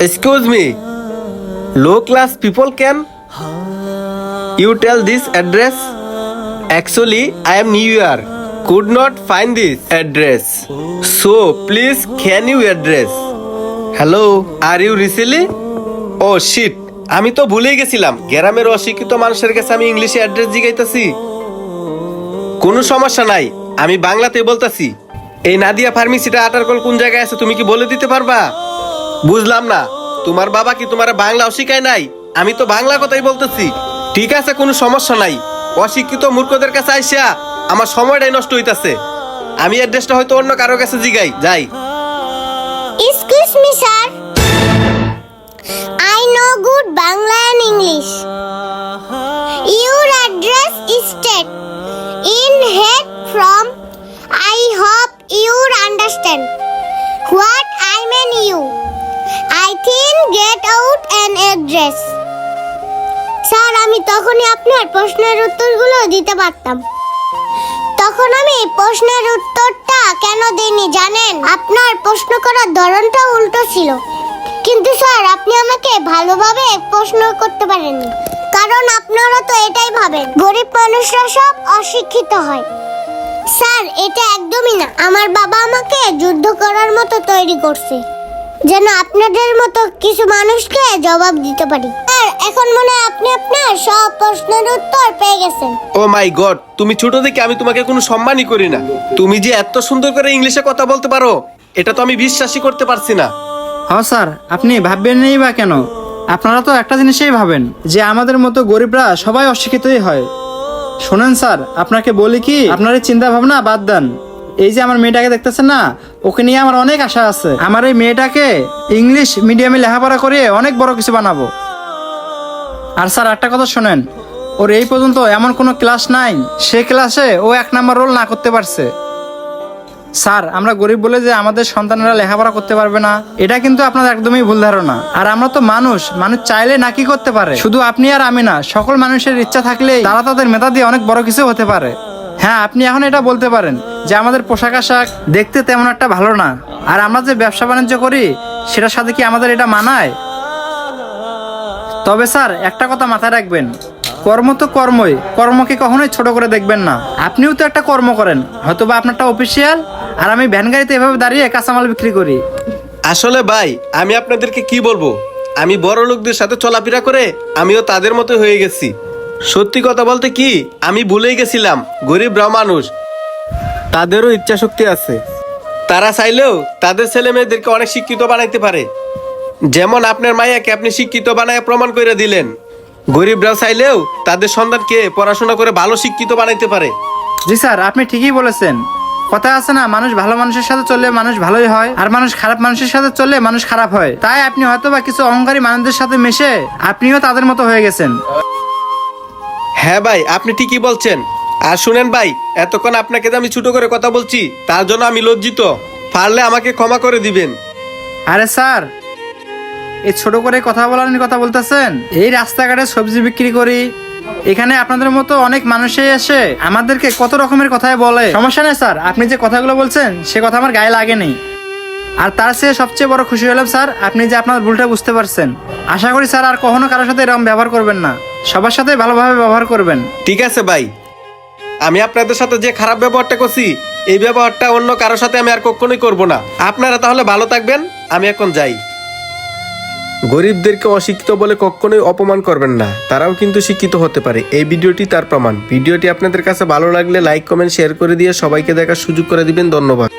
Excuse me. Low class people can. You tell this address. Actually, I am new here. Could not find this address. So please, can you address? Hello, are you Risili? Oh shit. আমি তো ভুলেই গেছিলাম গ্রামের অশিক্ষিত মানুষের কাছে আমি ইংলিশে অ্যাড্রেস জিগাইতেছি কোনো সমস্যা নাই আমি বাংলাতে বলতাছি এই নাদিয়া ফার্মেসিটা আটারকল কোন জায়গায় আছে তুমি কি বলে দিতে পারবা? বুঝলাম না। তোমার বাবা কি তোমার বাংলা অশিখায় নাই? আমি তো বাংলা কথাই বলতেছি। ঠিক আছে কোনো সমস্যা নাই। অশিক্ষিত মূর্খদের কাছে আইসা আমার সময়টাই নষ্ট হইতাছে। আমি অ্যাড্রেসটা হয়তো অন্য কারও কাছে জিগাই। যাই। Excuse me, sir. I know good Bangla and English. Think out out address sir আমি তখনই আপনার প্রশ্নের উত্তরগুলো দিতে পারতাম। তখন আমি প্রশ্নের উত্তরটা কেন দিইনি জানেন? আপনার প্রশ্ন করার ধরনটা উল্টো ছিল। কিন্তু স্যার, আপনি আমাকে ভালোভাবে প্রশ্ন করতে পারেননি। কারণ আপনারা তো এটাই ভাবেন, গরিব মানুষরা সব অশিক্ষিত হয়। স্যার, এটা একদমই না। আমার বাবা আমাকে যুদ্ধ করার মতো তৈরি করছে। যেন আপনাদের মতো কিছু মানুষকে জবাব দিতে পারি। স্যার এখন মনে হয় আপনি আপনার সব প্রশ্নের উত্তর পেয়ে গেছেন। ও মাই গড তুমি ছোট থেকে আমি তোমাকে কোনো সম্মানই করি না। তুমি যে এত সুন্দর করে ইংলিশে কথা বলতে পারো এটা তো আমি বিশ্বাসই করতে পারছি না। হ্যাঁ স্যার আপনি ভাববেন নেই বা কেন? আপনারা তো একটা জিনিসই ভাবেন যে আমাদের মতো গরিবরা সবাই অশিক্ষিতই হয়। শোনেন স্যার আপনাকে বলি কি আপনার এই চিন্তা ভাবনা বাদ দেন। এই যে আমার মেয়েটাকে দেখতেছেন না, ওকে নিয়ে আমার অনেক আশা আছে। আমার এই মেয়েটাকে ইংলিশ মিডিয়ামে লেখাপড়া করে অনেক বড় কিছু বানাবো। আর স্যার, একটা কথা শোনেন, ওর এই পর্যন্ত এমন কোনো ক্লাস নাই, সে ক্লাসে ও এক নাম্বার রোল না করতে পারছে। স্যার, আমরা গরিব বলে যে আমাদের সন্তানেরা লেখাপড়া করতে পারবে না, এটা কিন্তু আপনাদের একদমই ভুল ধারণা। আর আমরা তো মানুষ মানুষ চাইলে না কি করতে পারে? শুধু আপনি আর আমি না, সকল মানুষের ইচ্ছা থাকলেই তারা তাদের মেধা দিয়ে অনেক বড় কিছু হতে পারে। হ্যাঁ আপনি এখন এটা বলতে পারেন যে আমাদের পোশাক আশাক দেখতে তেমন একটা ভালো না। আর আমরা যে ব্যবসা বাণিজ্য করি, সেটার সাথে কি আমাদের এটা মানায়? তবে স্যার, একটা কথা মাথায় রাখবেন। কর্ম তো কর্মই, কর্মকে কখনোই ছোট করে দেখবেন না। আপনিও তো একটা কর্ম করেন হয়তো বা আপনারটা অফিসিয়াল, আর আমি ভ্যান গাড়িতে এভাবে দাঁড়িয়ে কাঁচামাল বিক্রি করি। আসলে ভাই, আমি আপনাদেরকে কি বলব? আমি বড় লোকদের সাথে চলাফেরা করে আমিও তাদের মতো হয়ে গেছি। সত্যি কথা বলতে কি আমি ভুলেই গেছিলাম গরিবরা মানুষ। তাদেরও ইচ্ছা শক্তি আছে। তারা চাইলেও তাদের ছেলে মেয়েদেরকে অনেক শিক্ষিত বানাইতে পারে। যেমন আপনার মাইয়াকে আপনি শিক্ষিত বানায় প্রমাণ করে দিলেন। গরিবরাও চাইলেও তাদের সন্তানকে পড়াশোনা করে ভালো শিক্ষিত বানাইতে পারে। জি স্যার আপনি ঠিকই বলেছেন। কথা আছে না মানুষ ভালো মানুষের সাথে চললে মানুষ ভালোই হয় আর মানুষ খারাপ মানুষের সাথে চললে মানুষ খারাপ হয়। তাই আপনি হয়তো বা কিছু অহংকারী মানুষদের সাথে মিশে আপনিও তাদের মতো হয়ে গেছেন। হ্যাঁ ভাই, আপনি ঠিকই বলছেন। আর শুনেন ভাই, এতক্ষণ আপনাকে আমি ছোট করে কথা বলছি, তার জন্য আমি লজ্জিত। পারলে আমাকে ক্ষমা করে দিবেন। আরে স্যার, এই ছোট করে কথা বলার কথা বলতেছেন? এই রাস্তাঘাটে সবজি বিক্রি করি। এখানে আপনাদের মতো অনেক মানুষই এসে আমাদেরকে কত রকমের কথাই বলে। সমস্যা নেই স্যার, আপনি যে কথাগুলো বলছেন, সে কথা আমার গায়ে লাগেনি। আর তার চেয়ে সবচেয়ে বড় খুশি হলাম স্যার, আপনি যে আপনার ভুলটা বুঝতে পারছেন। আশা করি স্যার আর কখনো কারোর সাথে এরকম ব্যবহার করবেন না। সবার সাথে ভালোভাবে ব্যবহার করবেন। ঠিক আছে ভাই। আমি আপনাদের সাথে যে খারাপ ব্যবহারটা করছি, এই ব্যবহারটা অন্য কারোর সাথে আমি আর কখনোই করব না। আপনারা তাহলে ভালো থাকবেন, আমি এখন যাই। গরিবদেরকে অশিক্ষিত বলে কখনোই অপমান করবেন না, তারাও কিন্তু শিক্ষিত হতে পারে। এই ভিডিওটি তার প্রমাণ। ভিডিওটি আপনাদের কাছে ভালো লাগলে লাইক, কমেন্ট, শেয়ার করে দিয়ে সবাইকে দেখার সুযোগ করে দিবেন। ধন্যবাদ।